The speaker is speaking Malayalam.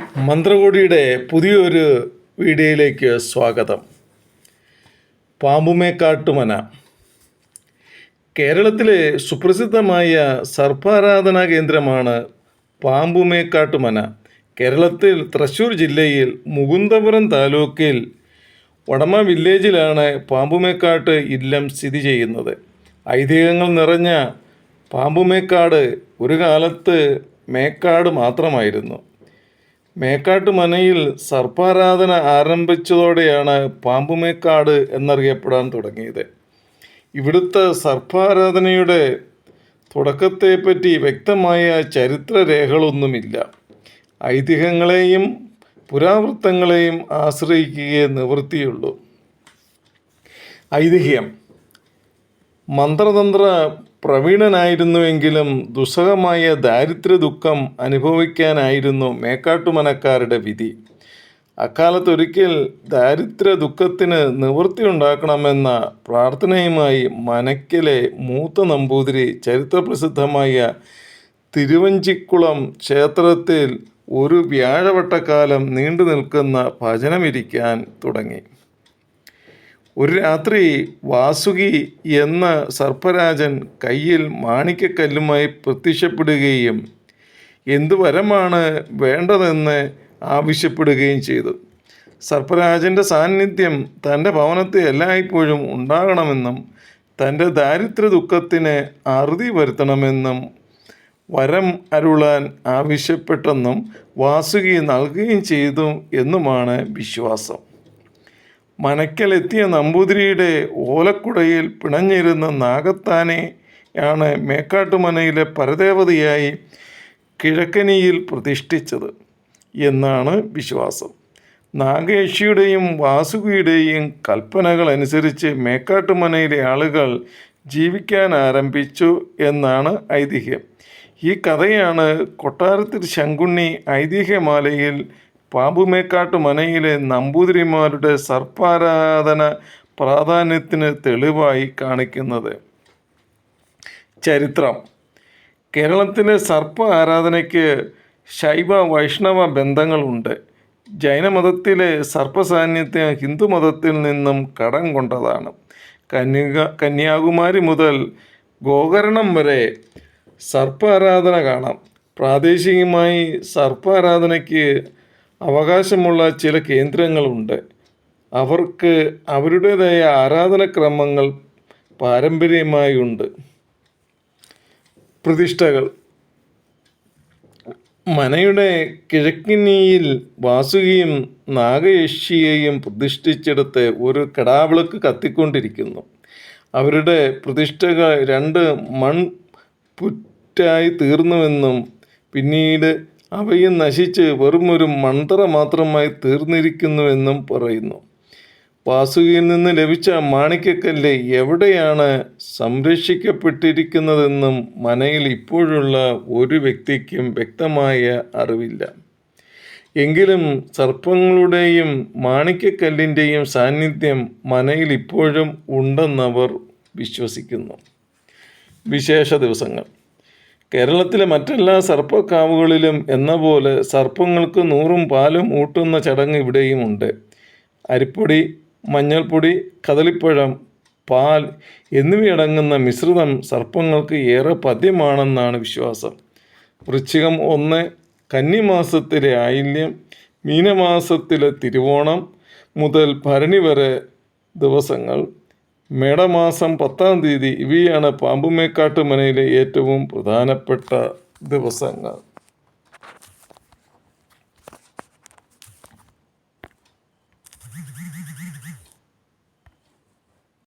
മന്ത്രകോടിയുടെ പുതിയൊരു വീഡിയോയിലേക്ക് സ്വാഗതം. പാമ്പുമേക്കാട്ടുമന. കേരളത്തിലെ സുപ്രസിദ്ധമായ സർപ്പാരാധനാ കേന്ദ്രമാണ് പാമ്പുമേക്കാട്ടുമന. കേരളത്തിൽ തൃശ്ശൂർ ജില്ലയിൽ മുകുന്ദപുരം താലൂക്കിൽ വടമ വില്ലേജിലാണ് പാമ്പുമേക്കാട്ട് ഇല്ലം സ്ഥിതി ചെയ്യുന്നത്. ഐതിഹ്യങ്ങൾ നിറഞ്ഞ പാമ്പുമേക്കാട് ഒരു കാലത്ത് മേക്കാട് മാത്രമായിരുന്നു. മേക്കാട്ട് മനയിൽ സർപ്പാരാധന ആരംഭിച്ചതോടെയാണ് പാമ്പുമേക്കാട് എന്നറിയപ്പെടാൻ തുടങ്ങിയത്. ഇവിടുത്തെ സർപ്പാരാധനയുടെ തുടക്കത്തെപ്പറ്റി വ്യക്തമായ ചരിത്രരേഖകളൊന്നുമില്ല. ഐതിഹ്യങ്ങളെയും പുരാവൃത്തങ്ങളെയും ആശ്രയിക്കുകയേ നിവൃത്തിയുള്ളൂ. ഐതിഹ്യം. മന്ത്രതന്ത്ര പ്രവീണനായിരുന്നുവെങ്കിലും ദുസ്സഹമായ ദാരിദ്ര്യ ദുഃഖം അനുഭവിക്കാനായിരുന്നു മേക്കാട്ടുമനക്കാരുടെ വിധി. അക്കാലത്തൊരിക്കൽ ദാരിദ്ര്യ ദുഃഖത്തിന് നിവൃത്തി ഉണ്ടാക്കണമെന്ന പ്രാർത്ഥനയുമായി മനക്കിലെ മൂത്ത നമ്പൂതിരി ചരിത്രപ്രസിദ്ധമായ തിരുവഞ്ചിക്കുളം ക്ഷേത്രത്തിൽ ഒരു വ്യാഴവട്ടക്കാലം നീണ്ടു നിൽക്കുന്ന ഭജനമിരിക്കാൻ തുടങ്ങി. ഒരു രാത്രി വാസുകി എന്ന സർപ്പരാജൻ കയ്യിൽ മാണിക്കക്കല്ലുമായി പ്രത്യക്ഷപ്പെടുകയും എന്തു വരമാണ് വേണ്ടതെന്ന് ആവശ്യപ്പെടുകയും ചെയ്തു. സർപ്പരാജന്റെ സാന്നിധ്യം തന്റെ ഭവനത്തെ എല്ലായ്പ്പോഴും ഉണ്ടാകണമെന്നും തന്റെ ദാരിദ്ര്യ ദുഃഖത്തിന് അറുതി വരുത്തണമെന്നും വരം അരുളാൻ ആവശ്യപ്പെട്ടെന്നും വാസുകി നൽകുകയും ചെയ്തു എന്നുമാണ് വിശ്വാസം. മനക്കലെത്തിയ നമ്പൂതിരിയുടെ ഓലക്കുടയിൽ പിണഞ്ഞിരുന്ന നാഗത്താനെ ആണ് മേക്കാട്ടുമനയിലെ പരദേവതയായി കിഴക്കനിയിൽ പ്രതിഷ്ഠിച്ചത് എന്നാണ് വിശ്വാസം. നാഗേഷിയുടെയും വാസുകിയുടെയും കൽപ്പനകൾ അനുസരിച്ച് മേക്കാട്ടുമനയിലെ ആളുകൾ ജീവിക്കാൻ ആരംഭിച്ചു എന്നാണ് ഐതിഹ്യം. ഈ കഥയാണ് കൊട്ടാരത്തിൽ ശങ്കുണ്ണി ഐതിഹ്യമാലയിൽ പാമ്പുമേക്കാട്ട് മനയിലെ നമ്പൂതിരിമാരുടെ സർപ്പാരാധന പ്രാധാന്യത്തിന് തെളിവായി കാണിക്കുന്നത്. ചരിത്രം. കേരളത്തിലെ സർപ്പ ആരാധനയ്ക്ക് ശൈവ വൈഷ്ണവ ബന്ധങ്ങളുണ്ട്. ജൈനമതത്തിലെ സർപ്പസാന്നിധ്യം ഹിന്ദുമതത്തിൽ നിന്നും കടം കൊണ്ടതാണ്. കന്യക കന്യാകുമാരി മുതൽ ഗോകർണം വരെ സർപ്പാരാധന കാണാം. പ്രാദേശികമായി സർപ്പാരാധനയ്ക്ക് അവകാശമുള്ള ചില കേന്ദ്രങ്ങളുണ്ട്. അവർക്ക് അവരുടേതായ ആരാധനക്രമങ്ങൾ പാരമ്പര്യമായി ഉണ്ട് പ്രതിഷ്ഠകൾ. മനയുടെ കിഴക്കിനിയിൽ വാസുകിയും നാഗയക്ഷിയെയും പ്രതിഷ്ഠിച്ചെടുത്ത് ഒരു കടാവിളക്ക് കത്തിക്കൊണ്ടിരിക്കുന്നു. അവരുടെ പ്രതിഷ്ഠകൾ രണ്ട് മൺ പുറ്റായി തീർന്നുവെന്നും പിന്നീട് അവയും നശിച്ച് വെറുമൊരു മന്ത്ര മാത്രമായി തീർന്നിരിക്കുന്നുവെന്നും പറയുന്നു. വാസുകിയിൽ നിന്ന് ലഭിച്ച മാണിക്കക്കല്ല് എവിടെയാണ് സംരക്ഷിക്കപ്പെട്ടിരിക്കുന്നതെന്നും മനയിൽ ഇപ്പോഴുള്ള ഒരു വ്യക്തിക്കും വ്യക്തമായ അറിവില്ല. എങ്കിലും സർപ്പങ്ങളുടെയും മാണിക്കക്കല്ലിന്റെയും സാന്നിധ്യം മനയിൽ ഇപ്പോഴും ഉണ്ടെന്നവർ വിശ്വസിക്കുന്നു. വിശേഷ ദിവസങ്ങൾ. കേരളത്തിലെ മറ്റെല്ലാ സർപ്പക്കാവുകളിലും എന്ന പോലെ സർപ്പങ്ങൾക്ക് നൂറും പാലും ഊട്ടുന്ന ചടങ്ങ് ഇവിടെയുമുണ്ട്. അരിപ്പൊടി മഞ്ഞൾപ്പൊടി കദളിപ്പഴം പാൽ എന്നിവയടങ്ങുന്ന മിശ്രിതം സർപ്പങ്ങൾക്ക് ഏറെ പദ്യമാണെന്നാണ് വിശ്വാസം. വൃശ്ചികം ഒന്ന് കന്നിമാസത്തിലെ ആയില്യം മീനമാസത്തിലെ തിരുവോണം മുതൽ ഭരണി വരെ ദിവസങ്ങൾ മേടമാസം പത്താം തീയതി ഇവയാണ് പാമ്പുമേക്കാട്ട് മനയിലെ ഏറ്റവും പ്രധാനപ്പെട്ട ദിവസങ്ങൾ.